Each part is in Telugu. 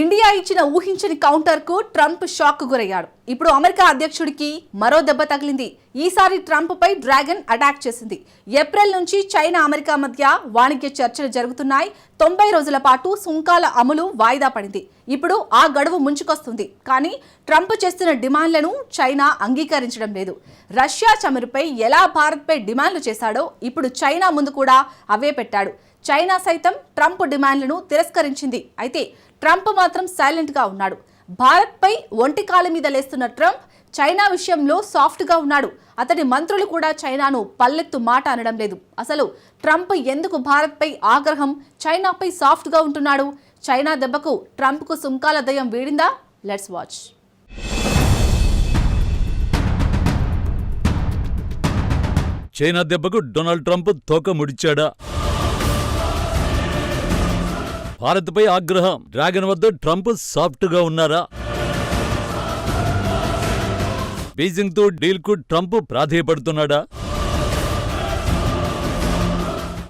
ఇండియా ఇచ్చిన ఊహించని కౌంటర్కు ట్రంప్ షాక్ గురయ్యాడు. ఇప్పుడు అమెరికా అధ్యక్షుడికి మరో దెబ్బ తగిలింది. ఈసారి ట్రంప్పై డ్రాగన్ అటాక్ చేసింది. ఏప్రిల్ నుంచి చైనా అమెరికా మధ్య వాణిజ్య చర్చలు జరుగుతున్నాయి. తొంభై రోజుల పాటు సుంకాల అమలు వాయిదా పడింది. ఇప్పుడు ఆ గడువు ముంచుకొస్తుంది. కానీ ట్రంప్ చేస్తున్న డిమాండ్లను చైనా అంగీకరించడం లేదు. రష్యా చమురుపై ఎలా భారత్పై డిమాండ్లు చేశాడో ఇప్పుడు చైనా ముందు కూడా అవే పెట్టాడు. చైనా సైతం ట్రంప్ డిమాండ్లను తిరస్కరించింది. అయితే ట్రంప్ మాత్రం సైలెంట్గా ఉన్నాడు. భారత్పై ఒంటి కాలు మీద లేస్తున్న ట్రంప్ చైనా విషయంలో సాఫ్ట్గా ఉన్నాడు. అతడి మంత్రులు కూడా చైనాను పల్లెత్తు మాట అనడం లేదు. అసలు ట్రంప్ ఎందుకు భారత్పై ఆగ్రహం చైనాపై సాఫ్ట్గా ఉంటున్నాడు? చైనా దెబ్బకు ట్రంప్కు సుంకాల దయం వీడిందా? Let's watch. చైనా దెబ్బకు డొనాల్డ్ ట్రంప్ తోక ముడిచాడా? భారత్పై ఆగ్రహం. డ్రాగన్ వద్ద ట్రంప్ సాఫ్ట్గా ఉన్నారా? బీజింగ్తో డీల్కు ట్రంప్ ప్రాధేయపడుతున్నాడా?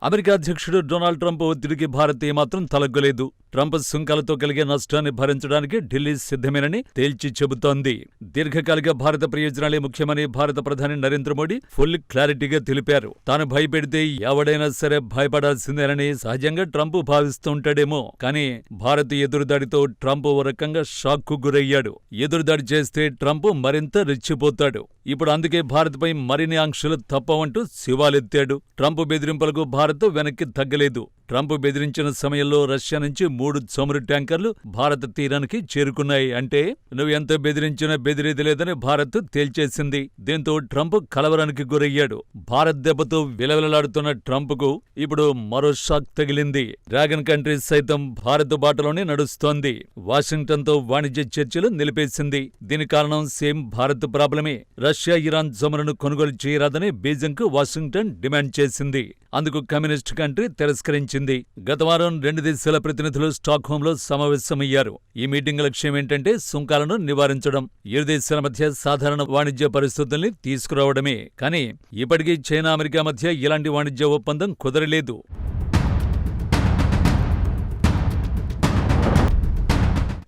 అమెరికా అధ్యక్షుడు డొనాల్డ్ ట్రంప్ ఒత్తిడికి భారత్ ఏమాత్రం తలగ్గలేదు. ట్రంప్ సుంకాలతో కలిగే నష్టాన్ని భరించడానికి ఢిల్లీ సిద్ధమేనని తేల్చి చెబుతోంది. దీర్ఘకాలిక భారత ప్రయోజనాలే ముఖ్యమని భారత ప్రధాని నరేంద్ర మోడీ ఫుల్ క్లారిటీగా తెలిపారు. తాను భయపెడితే ఎవడైనా సరే భయపడాల్సిందేనని సహజంగా ట్రంప్ భావిస్తుంటాడేమో. కానీ భారత్ ఎదురుదాడితో ట్రంప్ ఓ రకంగా షాక్కు గురయ్యాడు. ఎదురుదాడి చేస్తే ట్రంప్ మరింత రెచ్చిపోతాడు. ఇప్పుడు అందుకే భారత్పై మరిన్ని ఆంక్షలు తప్పవంటూ శివాలెత్తాడు. ట్రంప్ బెదిరింపులకు భారత్ వెనక్కి తగ్గలేదు. ట్రంప్ బెదిరించిన సమయంలో రష్యా నుంచి మూడు చమురు ట్యాంకర్లు భారత తీరానికి చేరుకున్నాయి. అంటే నువ్వు ఎంత బెదిరించినా బెదిరేది లేదని భారత్ తేల్చేసింది. దీంతో ట్రంప్ కలవరానికి గురయ్యాడు. భారత్ దెబ్బతో విలవిలలాడుతున్న ట్రంప్కు ఇప్పుడు మరో షాక్ తగిలింది. డ్రాగన్ కంట్రీ సైతం భారత్ బాటలోనే నడుస్తోంది. వాషింగ్టన్తో వాణిజ్య చర్చలు నిలిపేసింది. దీని కారణం సేమ్ భారత్ ప్రాబ్లమే. రష్యా ఇరాన్ చమురును కొనుగోలు చేయరాదని బీజింగ్కు వాషింగ్టన్ డిమాండ్ చేసింది. అందుకు కమ్యూనిస్ట్ కంట్రీ తిరస్కరించింది. గత వారం రెండు దేశాల ప్రతినిధులు స్టాక్హోమ్లో సమావేశమయ్యారు. ఈ మీటింగ్ లక్ష్యం ఏంటంటే సుంకాలను నివారించడం. ఇరు దేశాల మధ్య సాధారణ వాణిజ్య పరిస్థితుల్ని తీసుకురావడమే. కానీ ఇప్పటికీ చైనా అమెరికా మధ్య ఇలాంటి వాణిజ్య ఒప్పందం కుదరలేదు.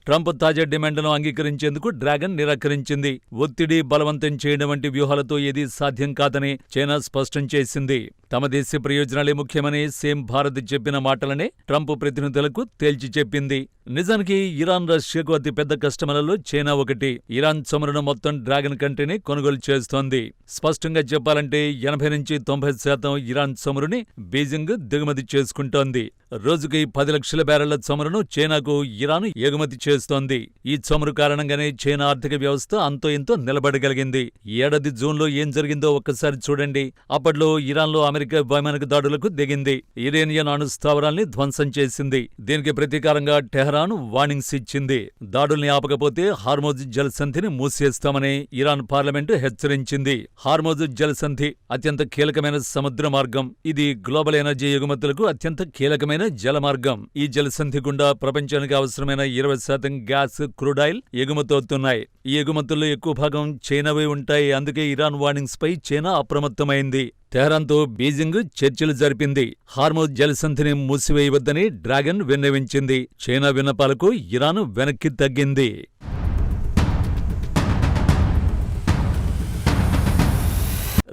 ట్రంప్ తాజా డిమాండ్ను అంగీకరించేందుకు డ్రాగన్ నిరాకరించింది. ఒత్తిడి బలవంతం చేయడం వంటి వ్యూహాలతో ఏదీ సాధ్యం కాదని చైనా స్పష్టం చేసింది. తమ దేశ ప్రయోజనాలే ముఖ్యమని సేమ్ భారత్ చెప్పిన మాటలనే ట్రంప్ ప్రతినిధులకు తేల్చి చెప్పింది. నిజానికి ఇరాన్ రష్యాకు అతిపెద్ద కస్టమర్లలో చైనా ఒకటి. ఇరాన్ చమురును మొత్తం డ్రాగన్ కంట్రీని కొనుగోలు చేస్తోంది. స్పష్టంగా చెప్పాలంటే ఎనభై నుంచి తొంభై శాతం ఇరాన్ చమురుని బీజింగ్ దిగుమతి చేసుకుంటోంది. రోజుకి పది లక్షల బ్యారెళ్ళ చమురును చైనాకు ఇరాన్ ఎగుమతి చేస్తోంది. ఈ చమురు కారణంగానే చైనా ఆర్థిక వ్యవస్థ అంతో ఇంతో నిలబడగలిగింది. ఏడాది జూన్లో ఏం జరిగిందో ఒక్కసారి చూడండి. అప్పట్లో ఇరాన్లో అమెరికా వైమానిక దాడులకు దిగింది. ఇరేనియన్ అణు స్థావరాల్ని ధ్వంసం చేసింది. దీనికి ప్రతీకారంగా టెహరాన్ వార్నింగ్స్ ఇచ్చింది. దాడుల్ని ఆపకపోతే హార్మోజ్ జలసంధిని మూసేస్తామని ఇరాన్ పార్లమెంటు హెచ్చరించింది. హార్మోజ్ జలసంధి అత్యంత కీలకమైన సముద్ర మార్గం. ఇది గ్లోబల్ ఎనర్జీ ఎగుమతులకు అత్యంత కీలకమైన అవసరమైన జలమార్గం. ఈ జలసంధి గుండా ప్రపంచానికి అవసరమైన ఇరవై శాతం గ్యాస్ క్రూడాయిల్ ఎగుమతవుతున్నాయి. ఈ ఎగుమతుల్లో ఎక్కువ భాగం చైనావే ఉంటాయి. అందుకే ఇరాన్ వార్నింగ్స్ పై చైనా అప్రమత్తమైంది. తెహరాన్తో బీజింగ్ చర్చలు జరిపింది. హార్మోజ్ జలసంధిని మూసివేయవద్దని డ్రాగన్ విన్నవించింది. చైనా విన్నపాలకు ఇరాన్ వెనక్కి తగ్గింది.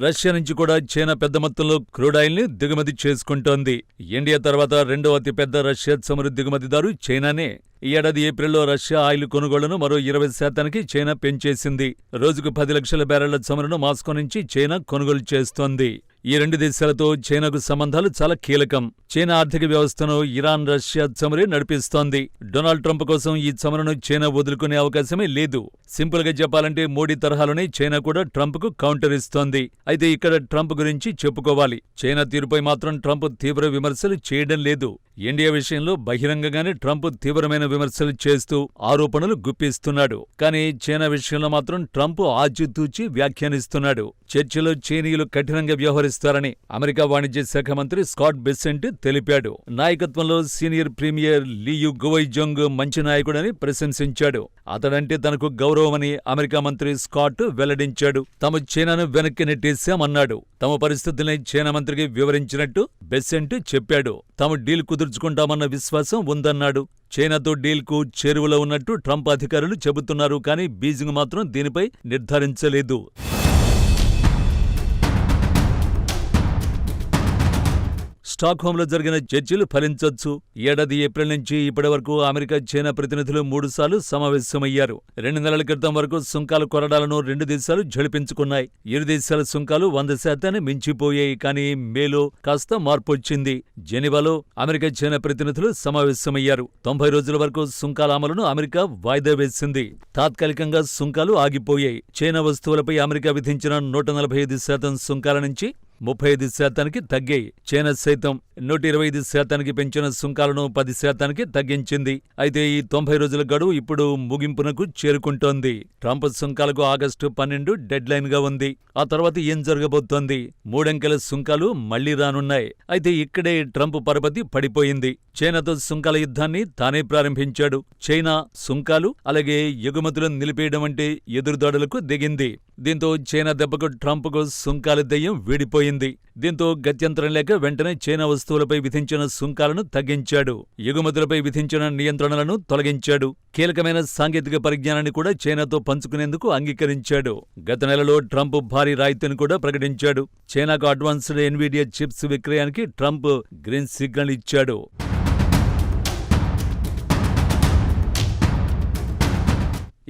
రష్యా నుంచి కూడా చైనా పెద్ద మొత్తంలో క్రూడాయిల్ని దిగుమతి చేసుకుంటోంది. ఇండియా తర్వాత రెండో అతిపెద్ద రష్యా చమురు దిగుమతిదారు చైనానే. ఈ ఏడాది ఏప్రిల్లో రష్యా ఆయిల్ కొనుగోళ్ళను మరో ఇరవై శాతానికి చైనా పెంచేసింది. రోజుకు పది లక్షల బ్యారెళ్ళ చమురును మాస్కో నుంచి చైనా కొనుగోలు చేస్తోంది. ఈ రెండు దేశాలతో చైనాకు సంబంధాలు చాలా కీలకం. చైనా ఆర్థిక వ్యవస్థను ఇరాన్ రష్యా చమురే నడిపిస్తోంది. డొనాల్డ్ ట్రంప్ కోసం ఈ చమురును చైనా వదులుకునే అవకాశమే లేదు. సింపుల్గా చెప్పాలంటే మోడీ తరహాలోనే చైనా కూడా ట్రంప్కు కౌంటర్ ఇస్తోంది. అయితే ఇక్కడ ట్రంప్ గురించి చెప్పుకోవాలి. చైనా తీరుపై మాత్రం ట్రంప్ తీవ్ర విమర్శలు చేయడం లేదు. ఇండియా విషయంలో బహిరంగంగానే ట్రంప్ తీవ్రమైన విమర్శలు చేస్తూ ఆరోపణలు గుప్పిస్తున్నాడు. కానీ చైనా విషయంలో మాత్రం ట్రంప్ ఆచితూచి వ్యాఖ్యానిస్తున్నాడు. చర్చలో చైనీయులు కఠినంగా వ్యవహరిస్తారని అమెరికా వాణిజ్య శాఖ మంత్రి స్కాట్ బెసెంట్ తెలిపాడు. నాయకత్వంలో సీనియర్ ప్రీమియర్ లీయు గువైజోంగ్ మంచి నాయకుడని ప్రశంసించాడు. అతడంటే తనకు గౌరవమని అమెరికా మంత్రి స్కాట్ వెల్లడించాడు. తాము చైనాను వెనక్కి నెట్టేశామన్నాడు. తమ పరిస్థితుల్ని చైనా మంత్రికి వివరించినట్టు బెసెంట్ చెప్పాడు. తాము డీల్ కుదుర్చుకుంటామన్న విశ్వాసం ఉందన్నాడు. చైనాతో డీల్కు చేరువలో ఉన్నట్టు ట్రంప్ అధికారులు చెబుతున్నారు కానీ బీజింగ్ మాత్రం దీనిపై నిర్ధారించలేదు. స్టాక్హోమ్లో జరిగిన చర్చలు ఫలించొచ్చు. ఏడాది ఏప్రిల్ నుంచి ఇప్పటి వరకు అమెరికా చైనా ప్రతినిధులు మూడుసార్లు సమావేశమయ్యారు. రెండు నెలల క్రితం వరకు సుంకాల కొరడాలను రెండు దేశాలు జడిపించుకున్నాయి ఇరు దేశాల సుంకాలు వంద శాతాన్ని మించిపోయాయి కానీ మేలో కాస్త మార్పొచ్చింది. జెనీవాలో అమెరికా చైనా ప్రతినిధులు సమావేశమయ్యారు. తొంభై రోజుల వరకు సుంకాల అమలును అమెరికా వాయిదా వేసింది. తాత్కాలికంగా సుంకాలు ఆగిపోయాయి. చైనా వస్తువులపై అమెరికా విధించిన నూట నలభై ఐదు శాతం సుంకాల నుంచి ముప్పై ఐదు శాతానికి తగ్గాయి. చైనా సైతం నూట ఇరవై ఐదు శాతానికి పెంచిన సుంకాలను పది శాతానికి తగ్గించింది. అయితే ఈ తొంభై రోజుల గడువు ఇప్పుడు ముగింపునకు చేరుకుంటోంది. ట్రంప్ సుంకాలకు ఆగస్టు పన్నెండు డెడ్గా ఉంది. ఆ తర్వాత ఏం జరగబోతోంది? మూడంకెల సుంకాలు మళ్ళీ రానున్నాయి. అయితే ఇక్కడే ట్రంప్ పరపతి పడిపోయింది. చైనాతో సుంకాల యుద్ధాన్ని తానే ప్రారంభించాడు. చైనా సుంకాలు అలాగే ఎగుమతులను నిలిపేయడం అంటే ఎదురుదాడులకు దిగింది. దీంతో చైనా దెబ్బకు ట్రంప్కు సుంకాల దెయ్యం వీడిపోయింది. దీంతో గత్యంతరం లేక వెంటనే చైనా వస్తువులపై విధించిన సుంకాలను తగ్గించాడు. ఎగుమతులపై విధించిన నియంత్రణలను తొలగించాడు. కీలకమైన సాంకేతిక పరిజ్ఞానాన్ని కూడా చైనాతో పంచుకునేందుకు అంగీకరించాడు. గత నెలలో ట్రంప్ భారీ రాయితీని కూడా ప్రకటించాడు. చైనాకు అడ్వాన్స్డ్ ఎన్విడియా చిప్స్ విక్రయానికి ట్రంప్ గ్రీన్ సిగ్నల్ ఇచ్చాడు.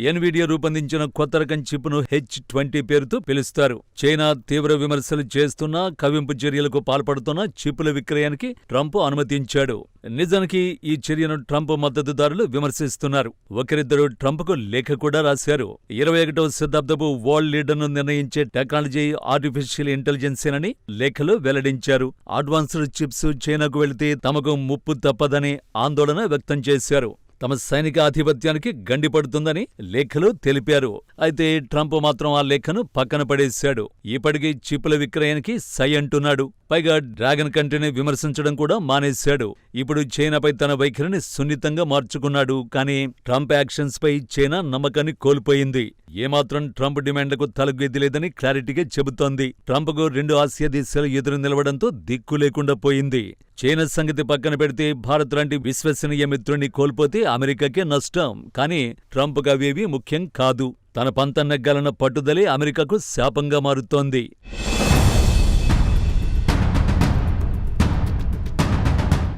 ఎన్విడియా రూపొందించిన కొత్త రకం చిప్ను హెచ్ ట్వంటీ పేరుతో పిలుస్తారు. చైనా తీవ్ర విమర్శలు చేస్తున్నా కవింపు చర్యలకు పాల్పడుతున్న చిప్పుల విక్రయానికి ట్రంప్ అనుమతించాడు. నిజానికి ఈ చర్యను ట్రంప్ మద్దతుదారులు విమర్శిస్తున్నారు. ఒకరిద్దరు ట్రంప్కు లేఖ కూడా రాశారు. ఇరవై ఒకటవ శతాబ్దపు వరల్డ్ లీడర్ను నిర్ణయించే టెక్నాలజీ ఆర్టిఫిషియల్ ఇంటెలిజెన్సేనని లేఖలో వెల్లడించారు. అడ్వాన్స్డ్ చిప్స్ చైనాకు వెళితే తమకు ముప్పు తప్పదని ఆందోళన వ్యక్తం చేశారు. తమ సైనికాధిపత్యానికి గండిపడుతుందని లేఖలో తెలిపారు. అయితే ట్రంప్ మాత్రం ఆ లేఖను పక్కన పడేశాడు. ఇప్పటికీ చిప్పుల విక్రయానికి సై అంటున్నాడు. పైగా డ్రాగన్ కంట్రీని విమర్శించడం కూడా మానేశాడు. ఇప్పుడు చైనాపై తన వైఖరిని సున్నితంగా మార్చుకున్నాడు. కానీ ట్రంప్ యాక్షన్స్పై చైనా నమ్మకాన్ని కోల్పోయింది. ఏమాత్రం ట్రంప్ డిమాండ్లకు తలగెద్దిలేదని క్లారిటీగా చెబుతోంది. ట్రంప్కు రెండు ఆసియా దేశాలు ఎదురు నిలవడంతో దిక్కు లేకుండా పోయింది. చైనా సంగతి పక్కన పెడితే భారత్ లాంటి విశ్వసనీయ మిత్రుణ్ణి కోల్పోతే అమెరికాకే నష్టం. కానీ ట్రంప్కు అవేవి ముఖ్యం కాదు. తన పంత నెగ్గాలన్న పట్టుదలే అమెరికాకు శాపంగా మారుతోంది.